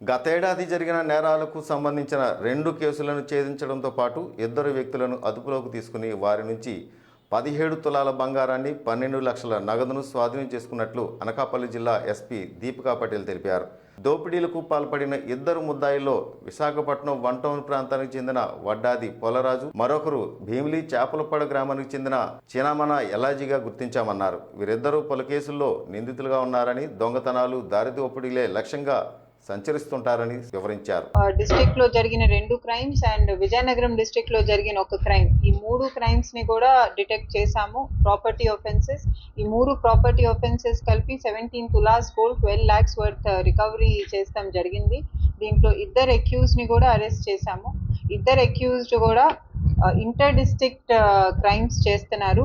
గతేడాది జరిగిన నేరాలకు సంబంధించిన రెండు కేసులను ఛేదించడంతో పాటు ఇద్దరు వ్యక్తులను అదుపులోకి తీసుకుని వారి నుంచి పదిహేడు తులాల బంగారాన్ని పన్నెండు లక్షల నగదును స్వాధీనం చేసుకున్నట్లు అనకాపల్లి జిల్లా ఎస్పీ దీపికా పటేల్ తెలిపారు. దోపిడీలకు పాల్పడిన ఇద్దరు ముద్దాయిల్లో విశాఖపట్నం వన్ టౌన్ ప్రాంతానికి చెందిన వడ్డాది పొలరాజు మరొకరు భీమిలి చేపలపాడు గ్రామానికి చెందిన చినామన ఎలాజీగా గుర్తించామన్నారు. వీరిద్దరూ పలు కేసుల్లో నిందితులుగా ఉన్నారని దొంగతనాలు దారిదోపిడీలే లక్ష్యంగా సంచరిస్తుంటారని వివరించారు. డిస్ట్రిక్ట్లో జరిగిన రెండు క్రైమ్స్ అండ్ విజయనగరం డిస్ట్రిక్ట్లో జరిగిన ఒక క్రైమ్. ఈ మూడు క్రైమ్స్ని కూడా డిటెక్ట్ చేశాము. ప్రాపర్టీ ఒఫెన్సెస్ ఈ మూడు ప్రాపర్టీ ఒఫెన్సెస్ కలిపి seventeen tolas gold twelve lakhs worth recovery చేస్తాం జరిగింది. దీంట్లో ఇద్దరు అక్యూజ్ని కూడా అరెస్ట్ చేశాము. ఇద్దరు అక్యూజ్డ్ కూడా ఇంటర్ డిస్ట్రిక్ట్ క్రైమ్స్ చేస్తున్నారు.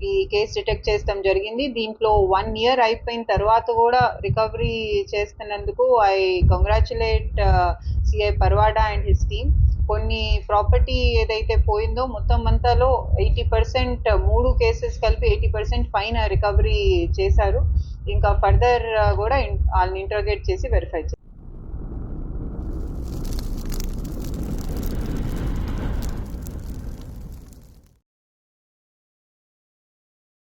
ఈ కేసు డిటెక్ట్ చేస్తాం జరిగింది. దీంట్లో వన్ ఇయర్ అయిపోయిన తర్వాత కూడా రికవరీ చేస్తున్నందుకు I congratulate CI Parwada and his team. కొన్ని ప్రాపర్టీ ఏదైతే పోయిందో మొత్తం అంతాలో ఎయిటీ పర్సెంట్ మూడు కేసెస్ కలిపి ఎయిటీ పర్సెంట్ పైన రికవరీ చేశారు. ఇంకా ఫర్దర్ కూడా వాళ్ళని ఇంటర్గేట్ చేసి వెరిఫై చేస్తారు